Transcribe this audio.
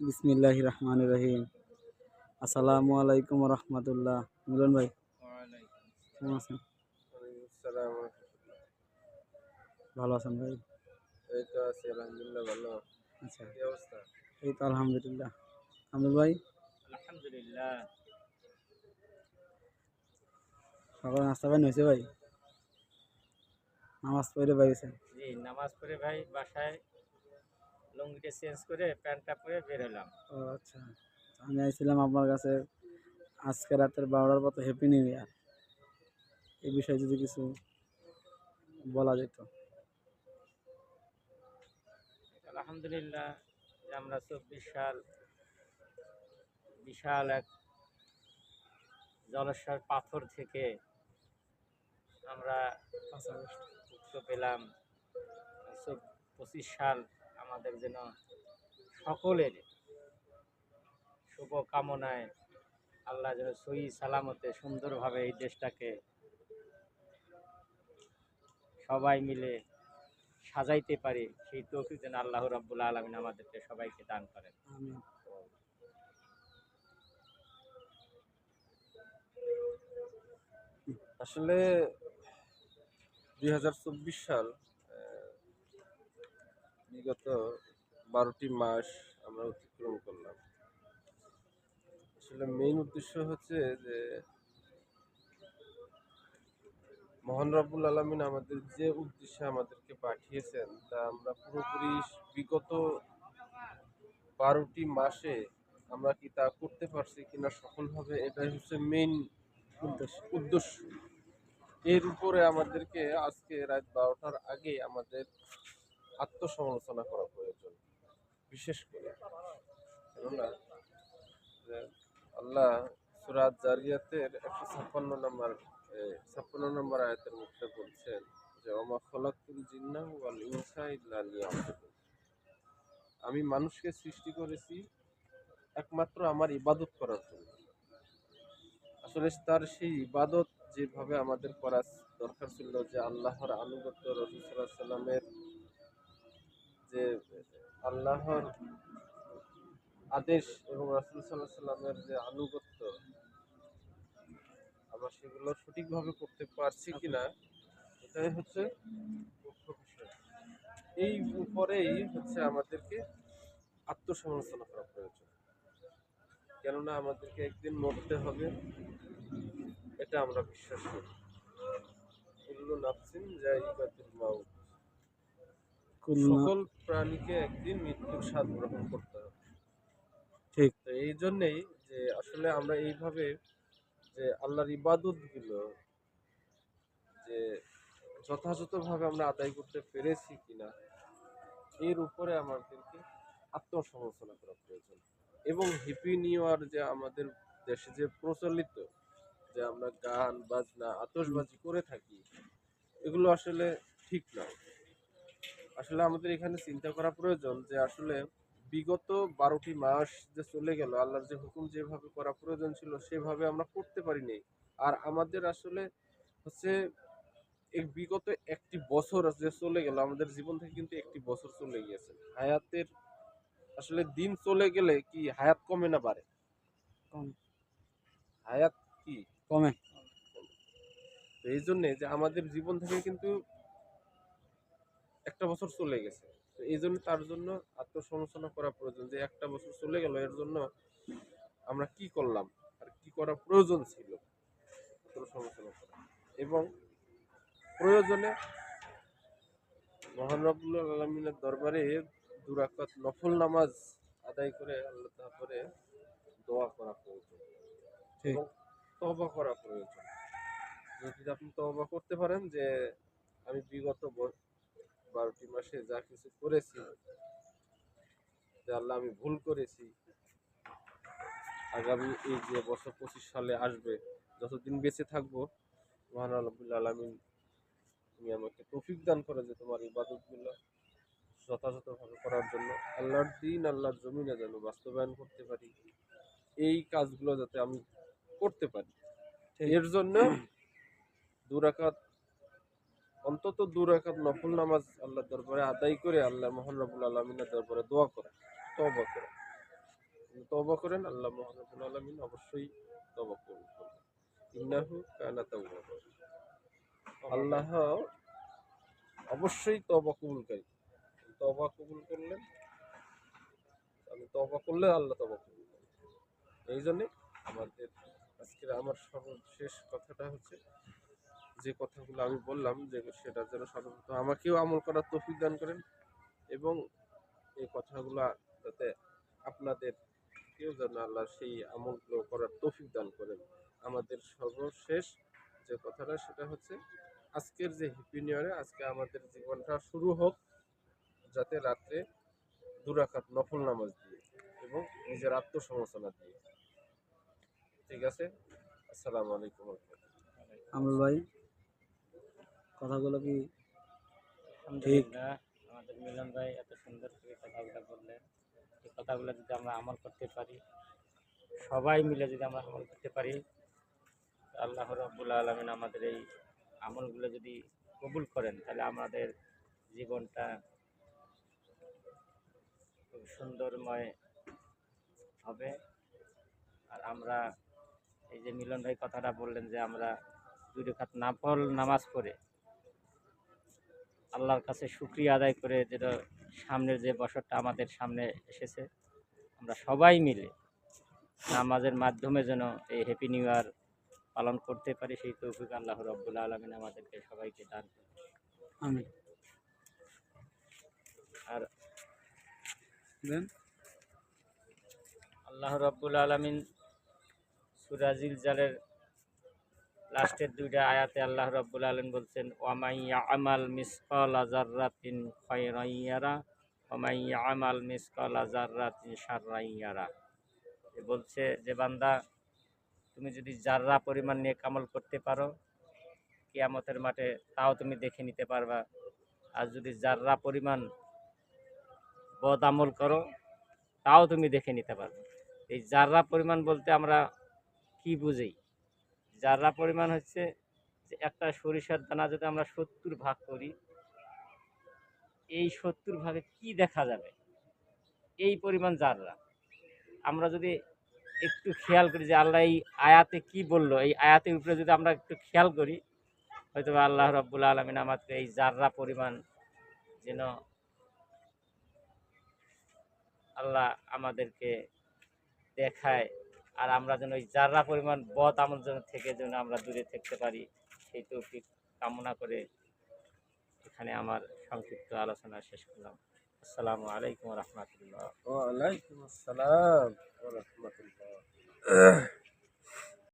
বিসমিল্লাহ রহমান রহিম। আসসালামু আলাইকুম রহমতুল্লাহ। মিলন ভাই কেমন আছেন? ভালো আছেন ভাই? এই তো আছি আলহামদুলিল্লাহ ভালো। আচ্ছা। কি অবস্থা? এই তো আলহামদুলিল্লাহ। আমির ভাই? আলহামদুলিল্লাহ। সকালে নাস্তা পানি হয়েছে ভাই? নামাজ পড়ে জি নামাজ পড়ে ভাই বাসায়। লুঙ্গিটা চেঞ্জ করে প্যান্টটা পরে বের হলাম। ও আচ্ছা। আমি আইছিলাম আপনার কাছে আজকে রাতের বারোটার পর হ্যাপি নিউ ইয়ার এই বিষয়ে যদি কিছু বলা যেত। আলহামদুলিল্লাহ যে আমরা চব্বিশ সাল বিশাল এক জলস্বর পাথর থেকে আমরা পেলাম। পঁচিশ সাল আমাদের যেন সকলের শুভ কামনায় আল্লাহ যেন সহি সালামতে সুন্দরভাবে এই দেশটাকে সবাই মিলে সাজাইতে পারি সেই তৌফিক যেন আল্লাহ রাব্বুল আলমিন আমাদেরকে সবাইকে দান করেন। আসলে দুই হাজার চব্বিশ সাল বিগত বারোটি মাস আমরা অতিক্রম করলাম। আসলে মেইন উদ্দেশ্য হচ্ছে যে মহান রব্বুল আলমিন আমাদের যে উদ্দেশ্যে আমাদেরকে পাঠিয়েছেন, তা আমরা পুরোপুরি বিগত বারোটি মাসে আমরা কি তা করতে পারছি কিনা সফলভাবে, এটাই হচ্ছে মেইন উদ্দেশ্য। উদ্দেশ্য। এর উপরে আমাদেরকে আজকে রাত বারোটার আগে আমাদের আত্মসমালোচনা করা প্রয়োজন, বিশেষ করে। কেননা আল্লাহ সুরাত জারিয়াতের একশো ছাপ্পান্ন নম্বর ছাপ্পান্ন নম্বর আয়াতের মধ্যে বলছেন যে অমা খলাকুল জিন্না ওয়াল ইনসা আমি মানুষকে সৃষ্টি করেছি একমাত্র আমার ইবাদত করার জন্য। আসলে তার সেই ইবাদত যেভাবে আমাদের করা দরকার ছিল যে আল্লাহর আনুগত্য রসুল্লাহ সাল্লামের যে আল্লাহর আদেশ এবং রসুল সাল্লাহ সাল্লামের যে আনুগত্য, আমরা সেগুলো সঠিকভাবে করতে পারছি কিনা, এটাই হচ্ছে মুখ্য বিষয়। এই উপরেই হচ্ছে আমাদেরকে আত্মসমালোচনা করা প্রয়োজন। কেননা আমাদেরকে একদিন মরতে হবে, এটা আমরা বিশ্বাস করি। কুল্লু নাফসিন জাইকাতুল মাউত। কুল্লু সকল প্রাণীকে একদিন মৃত্যুর স্বাদ গ্রহণ করতে হবে। ঠিক। তো এই জন্যেই যে আসলে আমরা এইভাবে যে আল্লাহর ইবাদতগুলো যে যথাযথভাবে আমরা আদায় করতে পেরেছি কিনা এর উপরে আমাদেরকে আত্মসমালোচনা করা প্রয়োজন। এবং হ্যাপি নিউ ইয়ার যে আমাদের দেশে যে প্রচলিত যে আমরা গান বাজনা আতশবাজি করে থাকি এগুলো আসলে ঠিক না আসলে আমাদের এখানে চিন্তা করা প্রয়োজন যে আসলে বিগত বারোটি মাস যে চলে গেল আল্লাহর যে হুকুম যেভাবে করা প্রয়োজন ছিল সেভাবে আমরা করতে পারিনি। আর আমাদের আসলে হচ্ছে এই বিগত একটি বছর যে চলে গেল আমাদের জীবন থেকে কিন্তু একটি বছর চলে গিয়েছে। হায়াতের আসলে দিন চলে গেলে কি হায়াত কমে না বাড়ে? হায়াত কি? কমে। তো এই জন্যে যে আমাদের জীবন থেকে কিন্তু একটা বছর চলে গেছে। তো এই জন্য তার জন্য আত্মসমালোচনা করা প্রয়োজন যে একটা বছর চলে গেল এর জন্য আমরা কি করলাম? আর কি করা প্রয়োজন ছিল? আত্মসমালোচনা করা। এবং প্রয়োজনে মহান রব্বুল আলমিনের দরবারে দুরাকাত নফল নামাজ আদায় করে আল্লাহ তারপরে দোয়া করা প্রয়োজন। ঠিক। এবং তবা করা প্রয়োজন। যদি আপনি তবা করতে পারেন যে আমি বিগত বারোটি মাসে যা কিছু করেছি যে আল্লাহ আমি ভুল করেছি আগামী এই যে বছর পঁচিশ সালে আসবে যতদিন বেঁচে থাকব মহান আল্লাহুল আলমিন তুমি আমাকে তৌফিক দান করে যে তোমার ইবাদতগুলো যথাযথভাবে করার জন্য আল্লাহর দিন আল্লাহর জমিনে যেন বাস্তবায়ন করতে পারি এই কাজগুলো যাতে আমি করতে পারি। এর জন্য দুরাকাত অন্তত দু দুরাকাত নফল নামাজ আল্লাহ দরবারে আদায় করে আল্লাহ মোহান রবুল আলমিনের দরবারে দোয়া করা তবা করা। তবা করেন, আল্লাহ মহানবুল আলমিন অবশ্যই তবা করবেন। আল্লাহ অবশ্যই তবা কবুলকারী। তবা কবুল করলেন আমি তবা করলে আল্লাহ তবা কবুল করেন এই জন্যে আমাদের আজকের আমার সর্বশেষ কথাটা হচ্ছে যে কথাগুলো আমি বললাম যে সেটা যেন সর্বপ্রথম আমাকেও আমল করার তৌফিক দান করেন এবং এই কথাগুলা যাতে আপনাদের কেউ যেন আল্লাহ সেই আমলগুলো করার তৌফিক দান করেন। আমাদের সর্বশেষ যে কথাটা সেটা হচ্ছে, আজকের যে হ্যাপি নিউ ইয়ারে আজকে আমাদের জীবনটা শুরু হোক যাতে রাত্রে দুরাকাত নফল নামাজ দিয়ে এবং নিজের আত্মসমালোচনা দিয়ে। ঠিক আছে? আসসালামু আলাইকুম আমরুল ভাই কথাগুলো কি আলহামদুলিল্লাহ, আমাদের মিলন ভাই এত সুন্দর করে কথাগুলো বললেন। এই কথাগুলো যদি আমরা আমল করতে পারি, সবাই মিলে যদি আমরা আমল করতে পারি, আল্লাহ রব্বুল আলমিন আমাদের এই আমলগুলো যদি কবুল করেন, তাহলে আমাদের জীবনটা খুব সুন্দরময় হবে। আর আমরা এই যে মিলন ভাই কথাটা বললেন যে আমরা দুই রেখাত নাফল নামাজ পড়ে আল্লাহর কাছে শুক্রিয়া আদায় করে যেটা সামনের যে বছরটা আমাদের সামনে এসেছে আমরা সবাই মিলে নামাজের মাধ্যমে যেন এই হ্যাপি নিউ ইয়ার পালন করতে পারি। সেই তৌফিক আল্লাহ রব্বুল আলমিন আমাদেরকে সবাইকে দান। আমি আর আল্লাহ রব্বুল আলমিন সুরাজিল জালের লাস্টের দুইটা আয়াতে আল্লাহ রব্বুল আলম বলছেন ওয়ামাইয়া আমাল মিসকাল আজারাতিন খয়রাইয়ারা ওমাইয়া আমাল মিসকাল আজারাতিন সাররাইয়ারা বলছে যে, বান্দা, তুমি যদি জাররা পরিমাণ নিয়ে কামল করতে পারো, কিয়ামতের মাঠে তাও তুমি দেখে নিতে পারবা। আর যদি জাররা পরিমাণ বদ আমল করো, তাও তুমি দেখে নিতে পারবে। এই জাররা পরিমাণ বলতে আমরা কি বুঝি? জাররা পরিমাণ হচ্ছে যে একটা সরিষার দানা যদি আমরা সত্তর ভাগ করি, এই সত্তর ভাগে কি দেখা যাবে? এই পরিমাণ জাররা আমরা যদি একটু খেয়াল করি যে আল্লাহ এই আয়াতে কি বলল? এই আয়াতের উপরে যদি আমরা একটু খেয়াল করি হয়তো আল্লাহ রব্বুল আলমিন আমাদের এই জাররা পরিমাণ যেন আল্লাহ আমাদেরকে দেখায় আর আমরা যেন ওই যারা পরিমাণ বদ আমার যেন থেকে যেন আমরা দূরে থাকতে পারি, সেই তৌফিক কামনা করে এখানে আমার সংক্ষিপ্ত আলোচনা শেষ করলাম। আসসালামু আলাইকুম রহমতুল্লাহ। ওয়ালাইকুম আসসালাম রাহমাতুল্লাহ।